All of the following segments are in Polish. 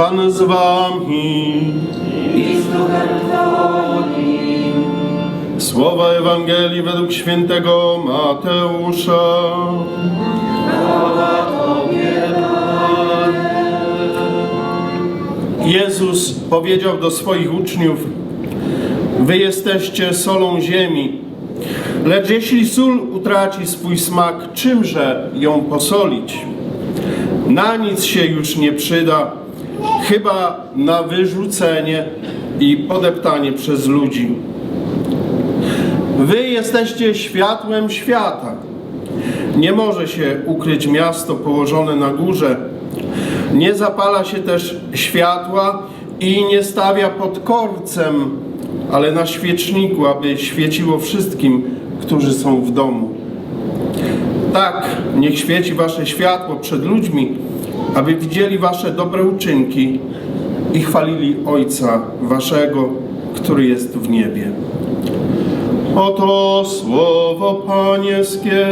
Pan z wami. i z duchem Twoim. Słowa Ewangelii według świętego Mateusza. Jezus powiedział do swoich uczniów: Wy jesteście solą ziemi. Lecz jeśli sól utraci swój smak, czymże ją posolić? Na nic się już nie przyda, chyba na wyrzucenie i podeptanie przez ludzi. Wy jesteście światłem świata. Nie może się ukryć miasto położone na górze. Nie zapala się też światła i nie stawia pod korcem, ale na świeczniku, aby świeciło wszystkim, którzy są w domu. Tak, niech świeci wasze światło przed ludźmi, aby widzieli wasze dobre uczynki i chwalili Ojca waszego, który jest w niebie. Oto słowo Pańskie.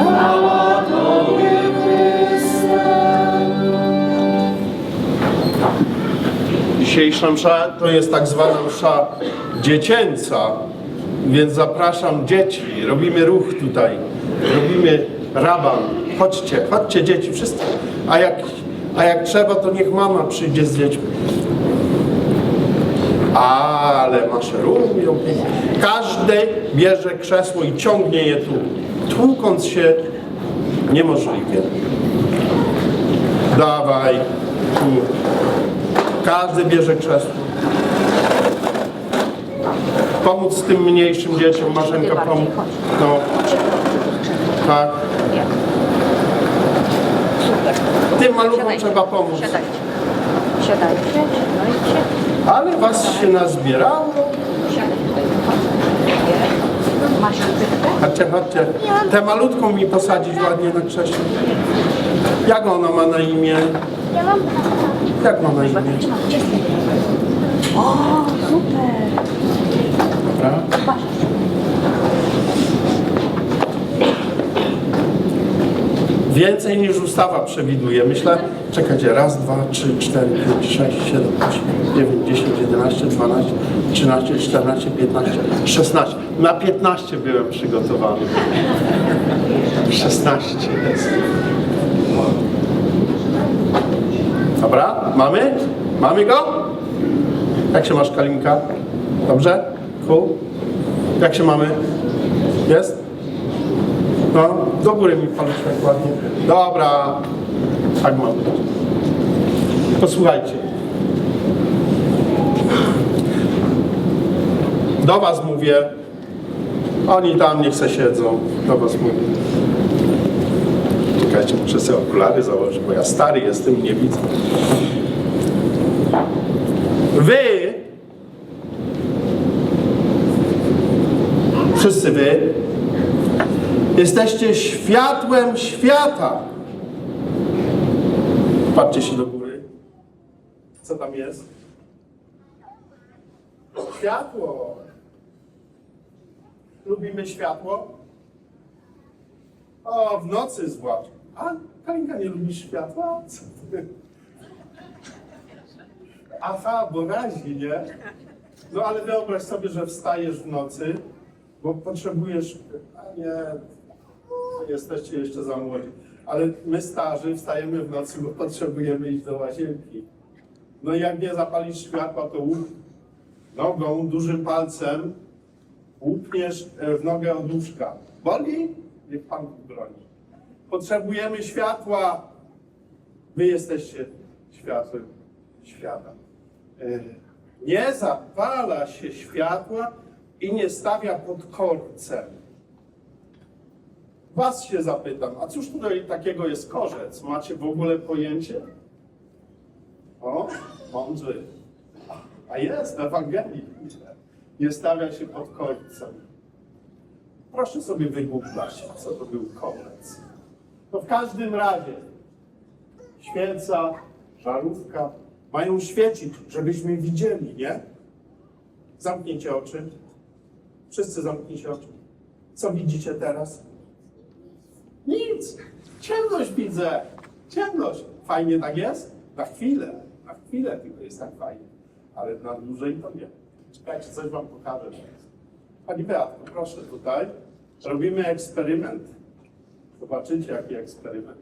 Chwała Tobie, Chryste. Dzisiejsza msza to jest tak zwana msza dziecięca, więc zapraszam dzieci. Robimy ruch tutaj, robimy raban. Chodźcie, chodźcie dzieci, wszyscy. A jak, a jak trzeba, to niech mama przyjdzie z dziećmi. Ale maszerują. Każdy bierze krzesło i ciągnie je tu, tłukąc się niemożliwie. Dawaj, tu. Każdy bierze krzesło. Pomóc tym mniejszym dzieciom, Marzenka pomóc. No, tak. Tym maluchom trzeba pomóc. Siadajcie. Siadajcie, siadajcie. Ale was się nazbierało. Masz? Chodźcie, chodźcie. Tę malutką mi posadzić ładnie na krześle. Jak ona ma na imię? Ja mam. Jak ma na imię? O, super. Dobra. Więcej niż ustawa przewiduje. Myślę, czekajcie, raz, dwa, trzy, cztery, pięć, sześć, siedem, osiem, dziewięć, dziesięć, jedenaście, dwanaście, trzynaście, czternaście, piętnaście, szesnaście. Na piętnaście byłem przygotowany. Szesnaście jest. Dobra, mamy? Mamy go? Jak się masz, Kalinka? Dobrze? Cool? Jak się mamy? Jest? Do góry mi paluszek ładnie. Dobra, tak mam. Posłuchajcie. Do was mówię. Oni tam niech se siedzą. Do was mówię. Czekajcie, muszę sobie okulary założyć, bo ja stary jestem i nie widzę. Wy wszyscy wy Jesteście światłem świata. Patrzcie się do góry. Co tam jest? Światło. Lubimy światło? O, w nocy zwłaszcza. A, Kalinka, nie lubisz światła? Co ty? Aha, bo razi, nie? No ale wyobraź sobie, że wstajesz w nocy, bo potrzebujesz... A nie, jesteście jeszcze za młodzi. Ale my starzy wstajemy w nocy, bo potrzebujemy iść do łazienki. No i jak nie zapalisz światła, to łup nogą, dużym palcem łupniesz e, w nogę od łóżka. Boli? Niech Pan broni. Potrzebujemy światła. Wy jesteście światłem świata. E, Nie zapala się światła i nie stawia pod korcem. Was się zapytam, a cóż tutaj takiego jest korzec? Macie w ogóle pojęcie? O, mądrzy. A jest Ewangelii. Nie stawia się pod końcem. Proszę sobie wygooglać, co to był korzec. No w każdym razie świeca, żarówka mają świecić, żebyśmy widzieli, nie? Zamknijcie oczy. Wszyscy zamknijcie oczy. Co widzicie teraz? Nic. Ciemność widzę. Ciemność. Fajnie tak jest? Na chwilę, na chwilę tylko jest tak fajnie, ale na dłużej to nie. Czekajcie, coś wam pokażę. Pani Beatko, proszę tutaj. Robimy eksperyment. Zobaczycie, jaki eksperyment.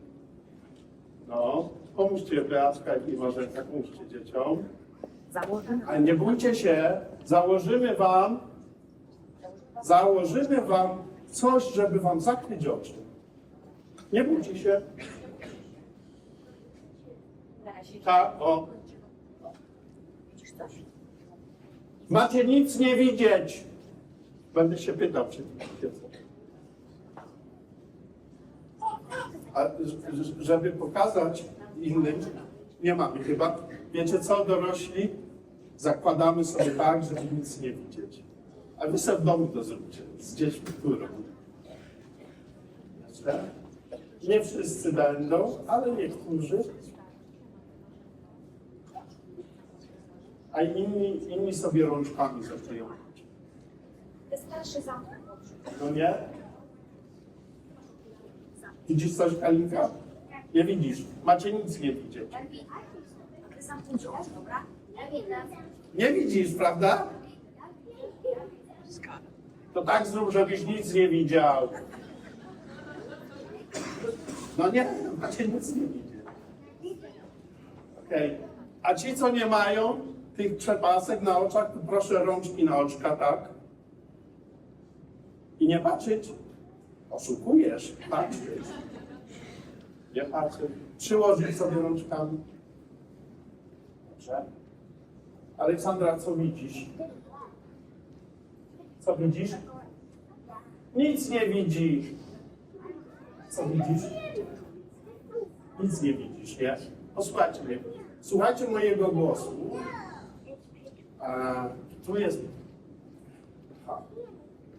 No, pomóżcie Beatka i Marzenka, pomóżcie dzieciom. Założymy. Ale nie bójcie się, założymy wam, założymy wam coś, żeby wam zakryć oczy. Nie bójcie się. Tak, o. Macie nic nie widzieć. Będę się pytał, czy widzicie. A żeby pokazać innym, nie mamy chyba. Wiecie co, dorośli? Zakładamy sobie tak, żeby nic nie widzieć. A wy sobie w domu to zróbcie, z dziećmi, którą. Jeszcze? Nie wszyscy będą, ale niektórzy. A inni, inni sobie rączkami zakryją. Wystarczy zamknąć. No nie? Widzisz coś, Kalinka? Nie widzisz. Macie nic nie widzieć. Nie widzisz, prawda? To tak zrób, żebyś nic nie widział. No nie, macie nic nie widzieć. Okej. A ci, co nie mają tych trzepasek na oczach, to proszę rączki na oczka, tak? I nie patrzeć. Oszukujesz, patrzeć. Nie patrzeć. Przyłożyć sobie rączkami. Dobrze. Aleksandra, co widzisz? Co widzisz? Nic nie widzisz. Co widzisz? Nic nie widzisz, nie? Posłuchajcie mnie. Słuchajcie mojego głosu. A, tu jest. Ha.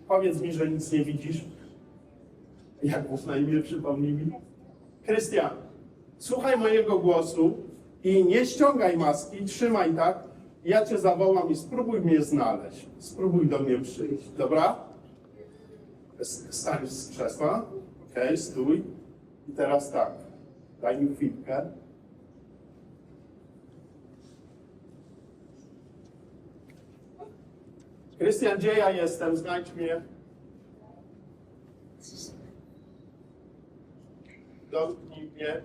Powiedz mi, że nic nie widzisz. Jak masz na imię, przypomnij mi. Krystian, słuchaj mojego głosu i nie ściągaj maski, trzymaj tak. Ja cię zawołam i spróbuj mnie znaleźć. Spróbuj do mnie przyjść, dobra? Stań z krzesła. Okej, stój. I teraz tak. Daj mi chwilkę. Krystian, gdzie ja jestem? Znajdź mnie. Dotknij mnie.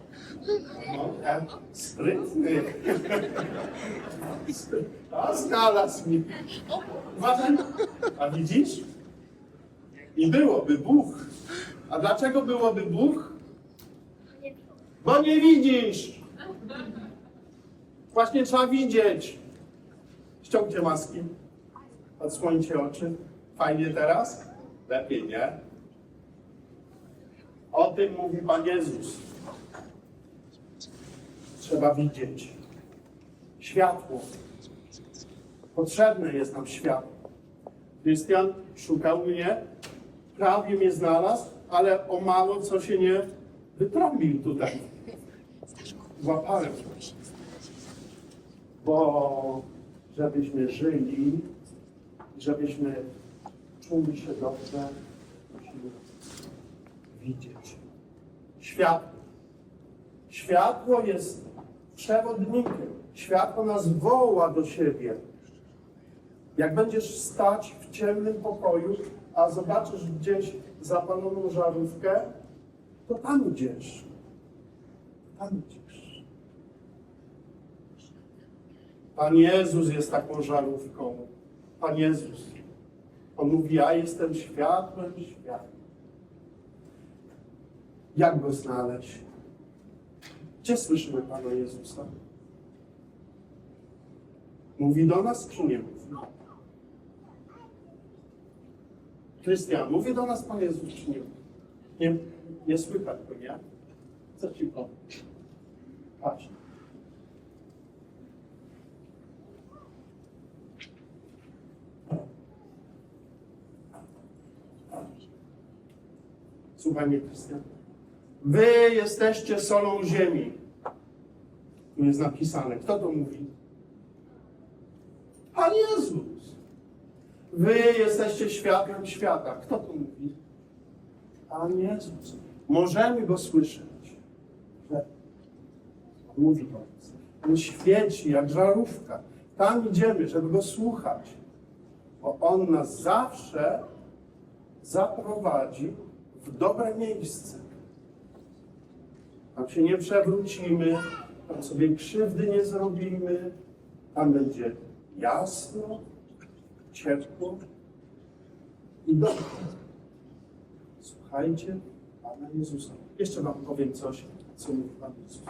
No, ten sprytny. A znalazł. Uważaj. A widzisz? I byłoby Bóg. A dlaczego byłoby Bóg? Bo nie widzisz. Właśnie trzeba widzieć. Ściągcie maski. Odsłońcie oczy. Fajnie teraz? Lepiej, nie? O tym mówi Pan Jezus. Trzeba widzieć. Światło. Potrzebne jest nam światło. Krystian szukał mnie, prawie mnie znalazł, ale o mało co się nie wytrąbił tutaj. Złapałem. Bo żebyśmy żyli, żebyśmy czuli się dobrze, musimy widzieć. Światło. Światło jest przewodnikiem. Światło nas woła do siebie. Jak będziesz stać w ciemnym pokoju, a zobaczysz gdzieś zapaloną żarówkę, to tam idziesz. Tam idziesz. Pan Jezus jest taką żarówką. Pan Jezus. On mówi, ja jestem światłem świata. Jak go znaleźć? Gdzie słyszymy Pana Jezusa? Mówi do nas, czy nie mówi? Krystian, mówi do nas Pan Jezus, czy nie? Nie, nie słychać go, nie? Co ci powiem? Patrz. Słuchaj mnie, Krystian. Wy jesteście solą ziemi. Tu jest napisane. Kto to mówi? Pan Jezus. Wy jesteście światłem świata. Kto to mówi? Pan Jezus. Możemy Go słyszeć. Mówi do nas. On świeci jak żarówka. Tam idziemy, żeby Go słuchać. Bo On nas zawsze zaprowadzi w dobre miejsce. Tam się nie przewrócimy, tam sobie krzywdy nie zrobimy, tam będzie jasno, ciepło i dobrze. Słuchajcie Pana Jezusa. Jeszcze Wam powiem coś, co mówi Pan Jezus.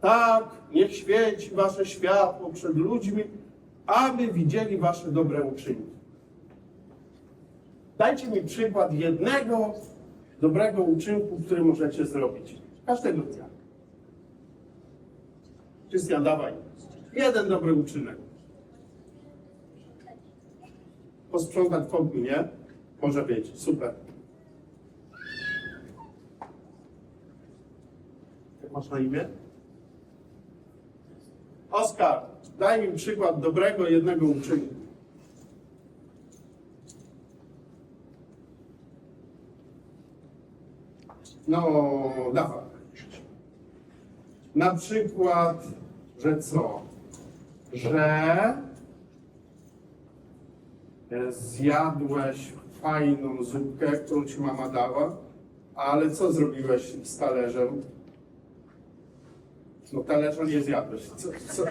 Tak, niech świeci Wasze światło przed ludźmi, aby widzieli Wasze dobre uczynki. Dajcie mi przykład jednego dobrego uczynku, który możecie zrobić. Każdego dnia. Krystian, dawaj. Jeden dobry uczynek. Posprzątać pokój, nie? Może być. Super. Jak masz na imię? Oskar, daj mi przykład dobrego jednego uczynku. No, dawaj. Na przykład, że co? Że zjadłeś fajną zupkę, którą ci mama dała, ale co zrobiłeś z talerzem? No talerza nie zjadłeś. Co, co?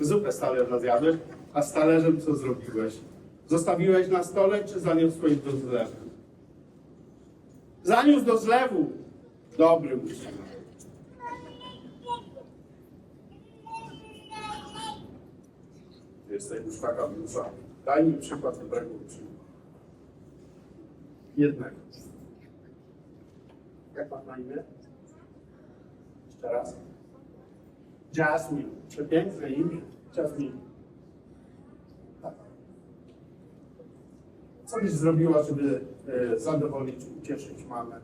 Zupę z talerza zjadłeś, a z talerzem co zrobiłeś? Zostawiłeś na stole, czy zaniosłeś do zlewu? Zaniósł do zlewu. Dobry uczynek. Jesteś już taka duża. Daj mi przykład dobrego uczynku. Jednego. Jak masz na imię? Jeszcze raz. Jasmine. Przepiękne imię. Jasmine. Tak. Co byś zrobiła, żeby zadowolić, ucieszyć mamę?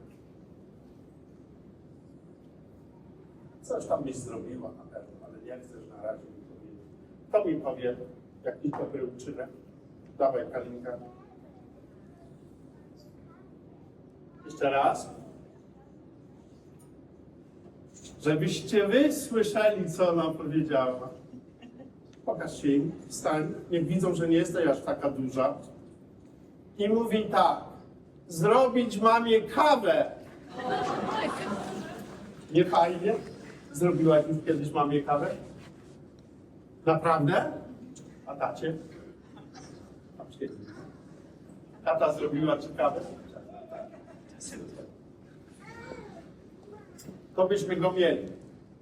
Coś tam byś zrobiła na pewno, ale nie chcesz na razie mi powiedzieć. Kto mi powie, jaki to był uczynek? Dawaj, Kalinka. Jeszcze raz. Żebyście wy słyszeli, co ona powiedziała. Pokaż się im, wstań, niech widzą, że nie jesteś aż taka duża. I mówi tak, zrobić mamie kawę. Nie fajnie? Zrobiłaś już kiedyś mamie kawę? Naprawdę? A tacie? Tata zrobiła ci kawę? To byśmy go mieli.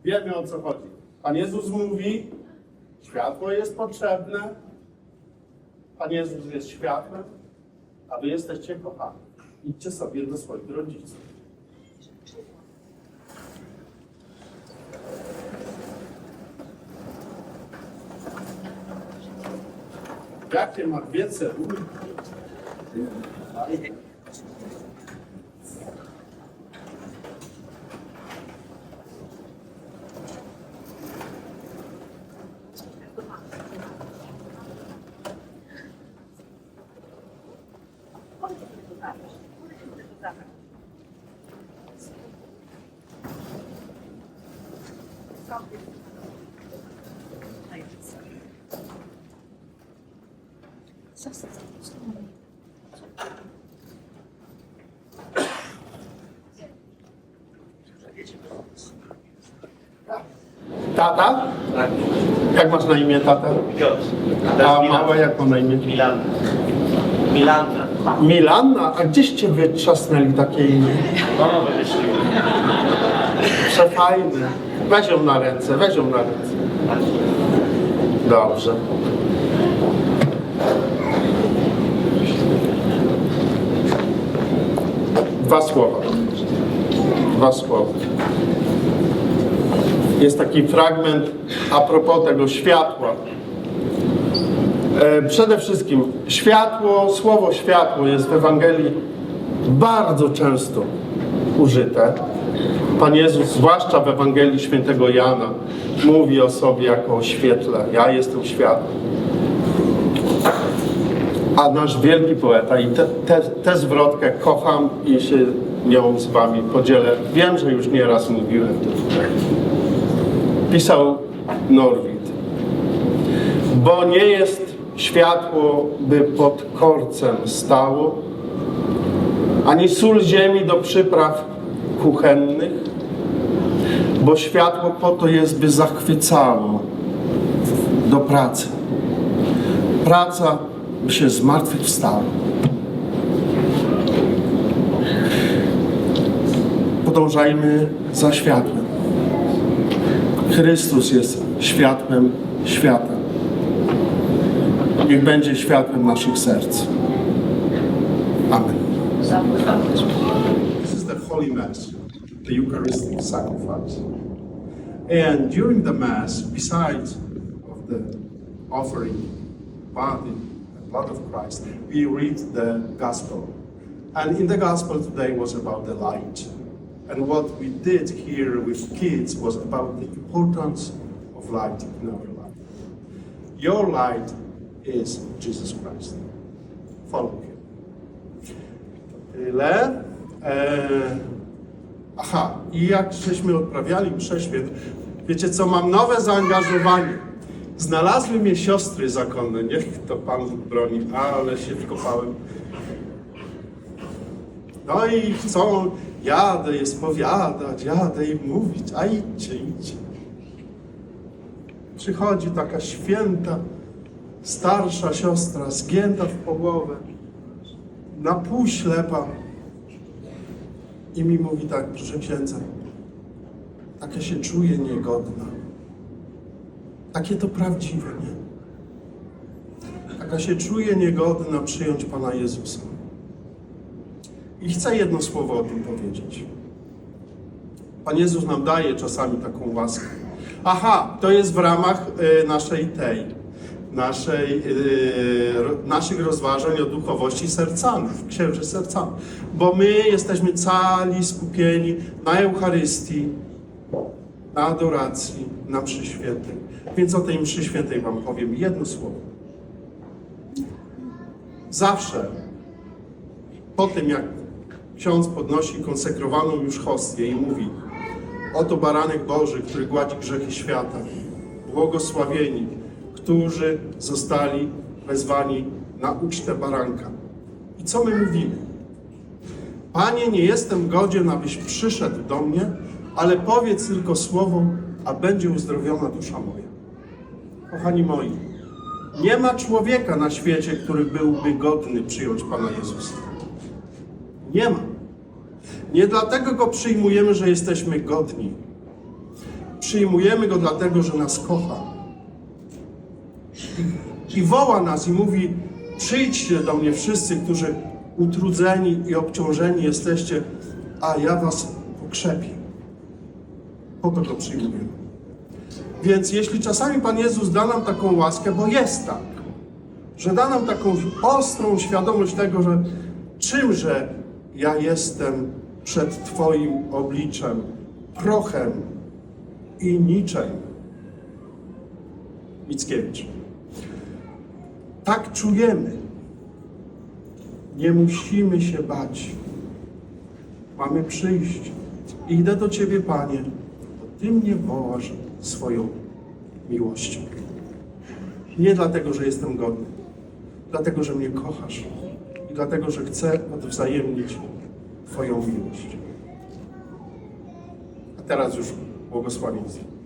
Wiemy o co chodzi. Pan Jezus mówi, światło jest potrzebne. Pan Jezus jest światłem, a wy jesteście kochani. Idźcie sobie do swoich rodziców. Jakie ma dwie cebulki? Chodź Tata? Tak, Jak masz na imię tata? Piotr. A mała jak ma na imię? Milan. Milanda. Milanna? A gdzieście wytrzasnęli takie imię? Mama wymyśliła. Przefajne. Weź ją na ręce, weź ją na ręce. Dobrze. Dwa słowa. Dwa słowa. Jest taki fragment a propos tego światła. E, Przede wszystkim światło, słowo światło jest w Ewangelii bardzo często użyte. Pan Jezus, zwłaszcza w Ewangelii Świętego Jana, mówi o sobie jako o świetle. Ja jestem światłem. A nasz wielki poeta i tę zwrotkę kocham i się nią z wami podzielę. Wiem, że już nieraz mówiłem to. Pisał Norwid. Bo nie jest światło, by pod korcem stało, ani sól ziemi do przypraw kuchennych, bo światło po to jest, by zachwycało do pracy. Praca by się zmartwychwstała. Podążajmy za światłem. Chrystus jest światłem świata. Niech będzie światłem naszych serc. Amen. This is the Holy Mass, the Eucharistic sacrifice. And during the Mass, besides of the offering body and blood of Christ, we read the Gospel. And in the Gospel today was about the light. And what we did here with kids was about the importance of light in our life. Your light is Jesus Christ. Follow him. Tyle. Eee, aha, i jak żeśmy odprawiali mszę świętą, wiecie co, mam nowe zaangażowanie. Znalazły mnie siostry zakonne, niech to Pan broni, ale się wkopałem. No i chcą, jadę je spowiadać, jadę im mówić, a idźcie, idźcie. Przychodzi taka święta, starsza siostra, zgięta w połowę, na pół ślepa i mi mówi tak, proszę księdza, taka się czuję niegodna. Takie to prawdziwe, nie? Taka się czuję niegodna przyjąć Pana Jezusa. I chcę jedno słowo o tym powiedzieć. Pan Jezus nam daje czasami taką łaskę. Aha, to jest w ramach y, naszej tej, naszej, ro- naszych rozważań o duchowości sercanych, księży sercanych. Bo my jesteśmy cali skupieni na Eucharystii, na adoracji, na mszy świętej. Więc o tej mszy świętej wam powiem jedno słowo. Zawsze po tym, jak ksiądz podnosi konsekrowaną już hostię i mówi Oto baranek Boży, który gładzi grzechy świata. Błogosławieni, którzy zostali wezwani na ucztę baranka. I co my mówimy? Panie, nie jestem godzien, abyś przyszedł do mnie, ale powiedz tylko słowo, a będzie uzdrowiona dusza moja. Kochani moi, nie ma człowieka na świecie, który byłby godny przyjąć Pana Jezusa. Nie ma. Nie dlatego go przyjmujemy, że jesteśmy godni. Przyjmujemy go dlatego, że nas kocha. I, i woła nas i mówi: Przyjdźcie do mnie wszyscy, którzy utrudzeni i obciążeni jesteście, a ja was pokrzepię. Po to go przyjmujemy. Więc jeśli czasami Pan Jezus da nam taką łaskę, bo jest tak, że da nam taką ostrą świadomość tego, że czymże ja jestem przed Twoim obliczem, prochem i niczym. Mickiewicz. Tak czujemy. Nie musimy się bać. Mamy przyjść. Idę do Ciebie, Panie, bo Ty mnie wołasz swoją miłością. Nie dlatego, że jestem godny, dlatego, że mnie kochasz i dlatego, że chcę odwzajemnić Twoją miłość. A teraz już błogosławieństwo.